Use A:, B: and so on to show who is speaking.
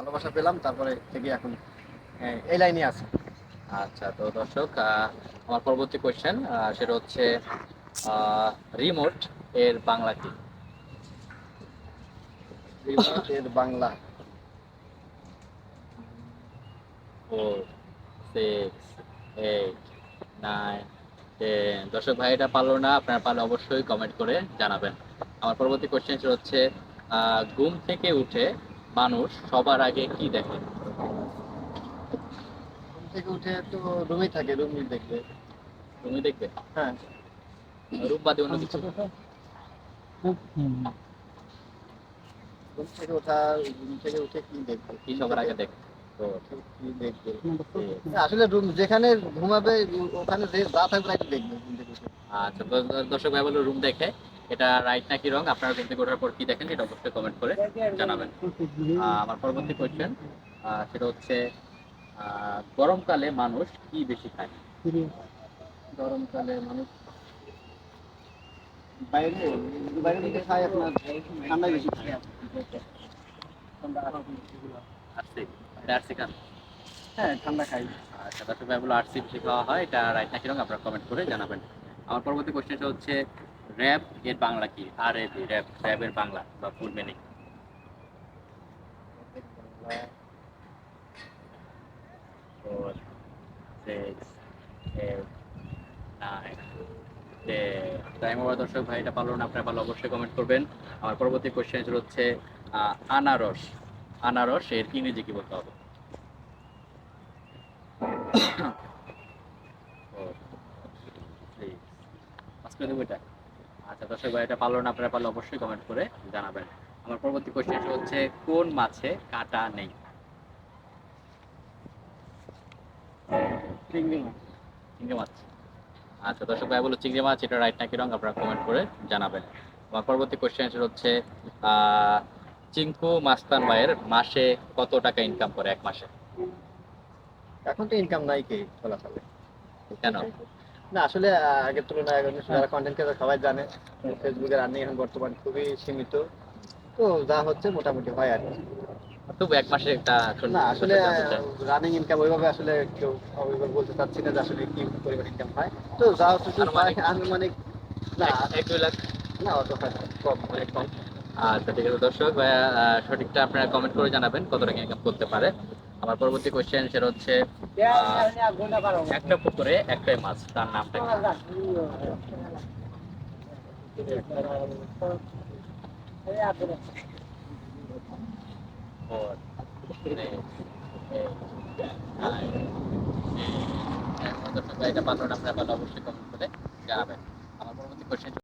A: ভালোবাসা পেলাম, তারপরে থেকে এখন এই লাইনে আছে।
B: আচ্ছা তো দর্শক আমার পরবর্তী কোয়েশ্চেন সেটা হচ্ছে রিমোট এর বাংলা কি?
A: Bangla.
B: Four six eight nine ten দর্শক ভাই, এটা পারল না, আপনারা পারলে অবশ্যই কমেন্ট করে জানাবেন। আমার পরবর্তী কোয়েশ্চেন হচ্ছে ঘুম থেকে উঠে মানুষ সবার আগে কি দেখে?
A: ঘুম থেকে উঠে তো রুমেই থাকে রুমই দেখবে।
B: তুমি দেখবে?
A: হ্যাঁ।
B: রূপ বাদে অন্য কিছু?
A: ঘুম থেকে ওঠা ঘুম থেকে উঠে কি দেখবে?
B: কি সবার আগে দেখে? তো
A: কি দেখবে? আসলে রুম যেখানে ঘুমাবে ওখানে যে যা থাকবে তাই দেখবে ঘুম থেকে উঠে।
B: আচ্ছা দর্শক ভাই বলো রুম দেখে। এটা রাইট নাকি রং আপনারা ঘুম থেকে ওঠার পর কি দেখেন এটা অবশ্যই কমেন্ট করে জানাবেন। আমার পরবর্তী কোয়েশ্চেন সেটা হচ্ছে আহ, গরমকালে মানুষ কি বেশি খায়?
A: গরমকালে মানুষ বাইরে বাইরে থেকে খায় আপনার ঠান্ডায় বেশি খায়।
B: আরসি এটা আরসি খান?
A: হ্যাঁ ঠান্ডা খাই।
B: আচ্ছা দর্শক ভাই বলো আরসি বেশি খাওয়া হয় এটা রাইট নাকি রং আপনারা কমেন্ট করে জানাবেন। আমার পরবর্তী কোয়েশ্চেনটা হচ্ছে র্যাব এর বাংলা কি? আর এ বি র্যাব র্যাবের বাংলা বা ফুল মিনিং দর্শক ভাই, এটা পারল না, আপনারা পারলে অবশ্যই কমেন্ট করবেন। আমার পরবর্তী কোয়েশ্চেন হচ্ছে আনারস। আনারস এর ইংরেজি কি বলতে হবে? Three. দেবো এটা আচ্ছা দর্শক ভাই এটা পারল না আপনারা পারলে অবশ্যই কমেন্ট করে জানাবেন। আমার পরবর্তী কোয়েশ্চেন হচ্ছে কোন মাছে কাঁটা নেই?
A: চিংড়ি মাছ।
B: চিংড়ি মাছ। আচ্ছা দর্শক ভাই বলো চিংড়ি মাছ এটা রাইট নাকি রং আপনারা কমেন্ট করে জানাবেন। আমার পরবর্তী কোয়েশ্চেন হচ্ছে আহ, চিঙ্কু মাস্তান ভাইয়ের মাসে কত টাকা ইনকাম করে এক মাসে?
A: এখন তো ইনকাম নাই কে? চলাচলে
B: কেন?
A: না আসলে আগের তুলনায় এখন যারা কন্টেন্ট ক্রিয়েটর সবাই জানে ফেসবুকের আর্নিং এখন বর্তমান খুবই সীমিত। তো যা হচ্ছে মোটামুটি হয় আর।
B: তবু এক মাসে একটা
A: না আসলে রানিং ইনকাম ওইভাবে আসলে কেউ ওইভাবে বলতে চাচ্ছি না যে আসলে কি পরিমাণ ইনকাম হয়। তো যা হচ্ছে
B: আনুমানিক?
A: না।
B: এক- দুই লাখ?
A: না অত হয় কম অনেক কম।
B: আচ্ছা ঠিক আছে। দর্শক সঠিকটা আপনারা কমেন্ট করে জানাবেন কত টাকা ইনকাম করতে পারে। আমার পরবর্তী কোয়েশ্চেন সেটা হচ্ছে একটা পুকুরে একটাই মাছ তার নামটা এটা পারল না আপনারা অবশ্যই কমেন্ট করে জানাবেন আমার পরবর্তী কোয়েশ্চেন